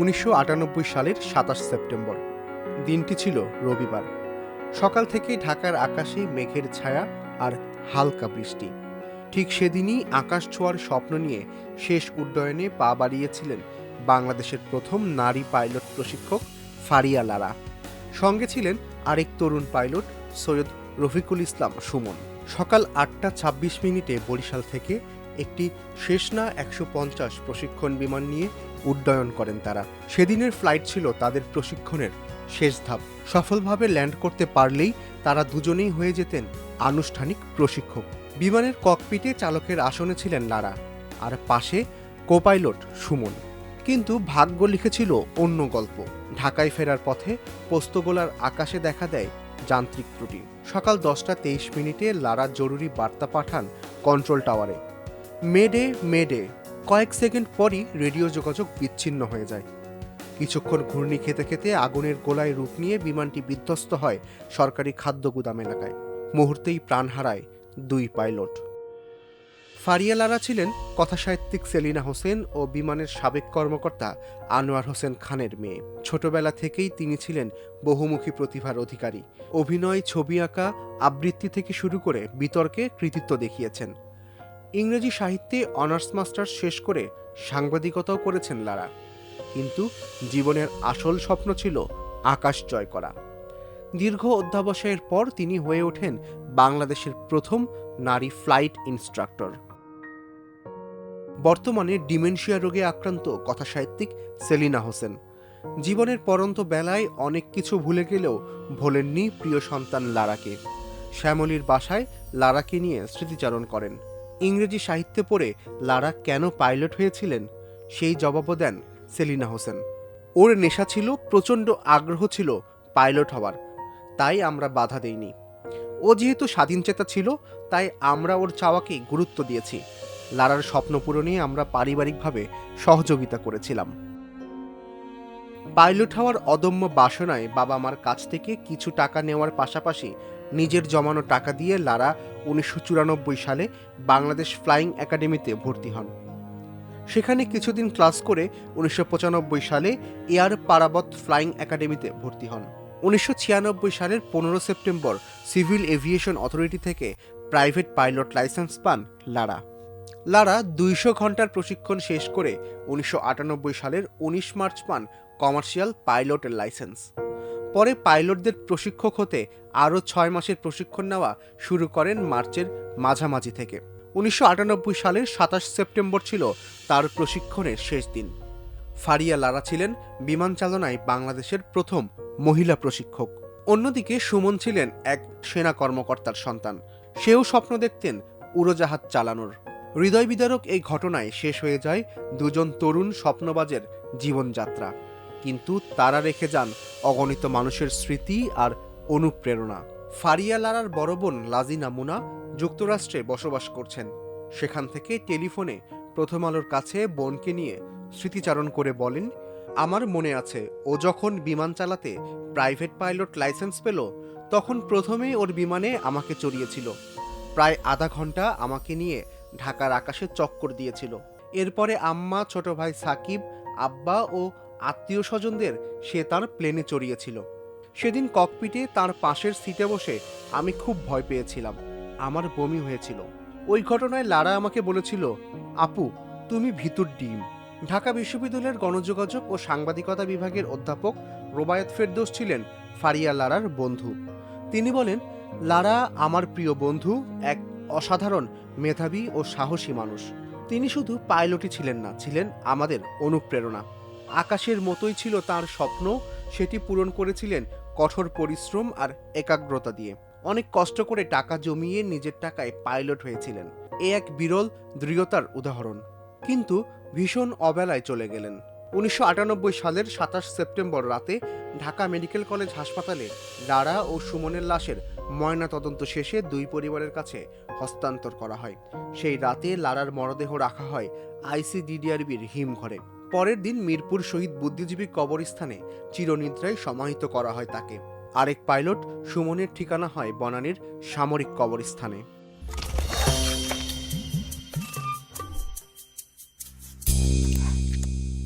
উনিশশো আটানব্বই সালের সাতাশ সেপ্টেম্বর। দিনটি ছিল রবিবার। সকাল থেকেই ঢাকার আকাশে মেঘের ছায়া আর হালকা বৃষ্টি। ঠিক সেদিনই আকাশ ছোঁয়ার স্বপ্ন নিয়ে শেষ উড্ডয়নে পা বাড়িয়েছিলেন বাংলাদেশের প্রথম নারী পাইলট প্রশিক্ষক ফারিয়া লারা। সঙ্গে ছিলেন আরেক তরুণ পাইলট সৈয়দ রফিকুল ইসলাম সুমন। সকাল আটটা ছাব্বিশ মিনিটে বরিশাল থেকে একটি শেষনা একশো পঞ্চাশ প্রশিক্ষণ বিমান নিয়ে উড্ডয়ন করেন তারা। সেদিনের ফ্লাইট ছিল তাদের প্রশিক্ষণের শেষ ধাপ। সফলভাবে ল্যান্ড করতে পারলেই তারা দুজনেই হয়ে যেতেন আনুষ্ঠানিক প্রশিক্ষক। বিমানের ককপিটে চালকের আসনে ছিলেন লারা আর পাশে কোপাইলট সুমন। কিন্তু ভাগ্য লিখেছিল অন্য গল্প। ঢাকায় ফেরার পথে পোস্তগোলার আকাশে দেখা দেয় যান্ত্রিক ত্রুটি। সকাল দশটা তেইশ মিনিটে লারা জরুরি বার্তা পাঠান কন্ট্রোল টাওয়ারে মেডে মেডে, কয়েক সেকেন্ড পরই রেডিও যোগাযোগ বিচ্ছিন্ন হয়ে যায়। কিছুক্ষণ ঘূর্ণি খেতে খেতে আগুনের গোলায় রূপ নিয়ে বিমানটি বিধ্বস্ত হয় সরকারি খাদ্য গুদাম এলাকায়। মুহূর্তেই প্রাণ হারায় দুই পাইলট। ফারিয়ালারা ছিলেন কথাসাহিত্যিক সেলিনা হোসেন ও বিমানের সাবেক কর্মকর্তা আনোয়ার হোসেন খানের মেয়ে। ছোটবেলা থেকেই তিনি ছিলেন বহুমুখী প্রতিভার অধিকারী। অভিনয়, ছবি আঁকা, আবৃত্তি থেকে শুরু করে বিতর্কে কৃতিত্ব দেখিয়েছেন। ইংরেজি সাহিত্যে অনার্স মাস্টার্স শেষ করে সাংবাদিকতাও করেছেন লারা। কিন্তু জীবনের আসল স্বপ্ন ছিল আকাশ জয় করা। দীর্ঘ অধ্যাবসায়ের পর তিনি হয়ে ওঠেন বাংলাদেশের প্রথম নারী ফ্লাইট ইনস্ট্রাক্টর। বর্তমানে ডিমেনশিয়া রোগে আক্রান্ত কথাসাহিত্যিক সেলিনা হোসেন। জীবনের পরন্ত বেলায় অনেক কিছু ভুলে গেলেও ভোলেননি প্রিয় সন্তান লারাকে। শ্যামলীর বাসায় লারাকে নিয়ে স্মৃতিচারণ করেন। ইংরেজি সাহিত্যে পড়ে লারা কেন পাইলট হয়েছিলেন? সেই জবাবও দেন সেলিনা হোসেন। ওর নেশা ছিল, প্রচণ্ড আগ্রহ ছিল পাইলট হওয়ার। তাই আমরা বাধা দেইনি। ও যেহেতু স্বাধীনচেতা ছিল, তাই আমরা ওর চাওয়াকে গুরুত্ব দিয়েছি। লারার স্বপ্ন পূরণে আমরা পারিবারিকভাবে সহযোগিতা করেছিলাম। পাইলট হওয়ার অদম্য বাসনায় বাবা মার কাছ থেকে কিছু টাকা নেওয়ার পাশাপাশি নিজের জমানো টাকা দিয়ে লারা উনিশশো চুরানব্বই সালে বাংলাদেশ ফ্লাইং একাডেমিতে ভর্তি হন। সেখানে কিছুদিন ক্লাস করে উনিশশো পঁচানব্বই সালে এয়ার পারাবত ফ্লাইং একাডেমিতে ভর্তি হন। উনিশশো ছিয়ানব্বই সালের পনেরো সেপ্টেম্বর সিভিল এভিয়েশন অথরিটি থেকে প্রাইভেট পাইলট লাইসেন্স পান লারা। লারা দুইশো ঘণ্টার প্রশিক্ষণ শেষ করে উনিশশো আটানব্বই সালের উনিশ মার্চ পান কমার্শিয়াল পাইলটের লাইসেন্স পরে পাইলটদের প্রশিক্ষক হতে আরও ছয় মাসের প্রশিক্ষণ নেওয়া শুরু করেন মার্চের মাঝামাঝি থেকে। উনিশশো আটানব্বই সালের সাতাশ সেপ্টেম্বর ছিল তার প্রশিক্ষণের শেষ দিন। ফারিয়া লারা ছিলেন বিমান চালনায় বাংলাদেশের প্রথম মহিলা প্রশিক্ষক। অন্যদিকে সুমন ছিলেন এক সেনা কর্মকর্তার সন্তান। সেও স্বপ্ন দেখতেন উড়োজাহাজ চালানোর। হৃদয় বিদারক এই ঘটনায় শেষ হয়ে যায় দুজন তরুণ স্বপ্নবাজের জীবনযাত্রা। কিন্তু তারা রেখে যান অগণিত মানুষের স্মৃতি আর অনুপ্রেরণা। ফারিয়া লারার বড় বোন লাজিনা মুনা যুক্তরাষ্ট্রে বসবাস করছেন। সেখান থেকে টেলিফোনে প্রথম আলোর কাছে বোনকে নিয়ে স্মৃতিচারণ করে বলেন, আমার মনে আছে, ও যখন বিমান চালাতে প্রাইভেট পাইলট লাইসেন্স পেল, তখন প্রথমেই ওর বিমানে আমাকে চড়িয়েছিল। প্রায় আধা ঘণ্টা আমাকে নিয়ে ঢাকার আকাশে চক্কর দিয়েছিল। এরপরে আম্মা, ছোট ভাই সাকিব, আব্বা ও আত্মীয় স্বজনদের সে তার প্লেনে চড়িয়েছিল। সেদিন ককপিটে তার পাশের সিটে বসে আমি খুব ভয় পেয়েছিলাম। আমার বমি হয়েছিল। ওই ঘটনায় লারা আমাকে বলেছিল, আপু, তুমি ভিতর ডিম। ঢাকা বিশ্ববিদ্যালয়ের গণযোগাযোগ ও সাংবাদিকতা বিভাগের অধ্যাপক রোবায়ত ফেরদোস ছিলেন ফারিয়া লারার বন্ধু। তিনি বলেন লারা আমার প্রিয় বন্ধু, এক অসাধারণ মেধাবী ও সাহসী মানুষ। তিনি শুধু পাইলটই ছিলেন না, ছিলেন আমাদের অনুপ্রেরণা। আকাশের মতোই ছিল তার স্বপ্ন। সেটি পূরণ করেছিলেন কঠোর পরিশ্রম আর একাগ্রতা দিয়ে। অনেক কষ্ট করে টাকা জমিয়ে নিজের টাকায় পাইলট হয়েছিলেন। এ এক বিরল, দৃঢ়তার উদাহরণ। কিন্তু ভীষণ অবেলায় চলে গেলেন। উনিশশো আটানব্বই সালের সাতাশ সেপ্টেম্বর রাতে ঢাকা মেডিকেল কলেজ হাসপাতালে লারা ও সুমনের লাশের ময়না তদন্ত শেষে দুই পরিবারের কাছে হস্তান্তর করা হয়। সেই রাতে লারার মরদেহ রাখা হয় আইসিডিডিআরবির হিমঘরে। পরের দিন মিরপুর শহীদ বুদ্ধিজীবী কবরস্থানে চিরনিদ্রায় সমাহিত করা হয় তাকে। আরেক পাইলট সুমনের ঠিকানা হয় বনানীর সামরিক কবরস্থানে।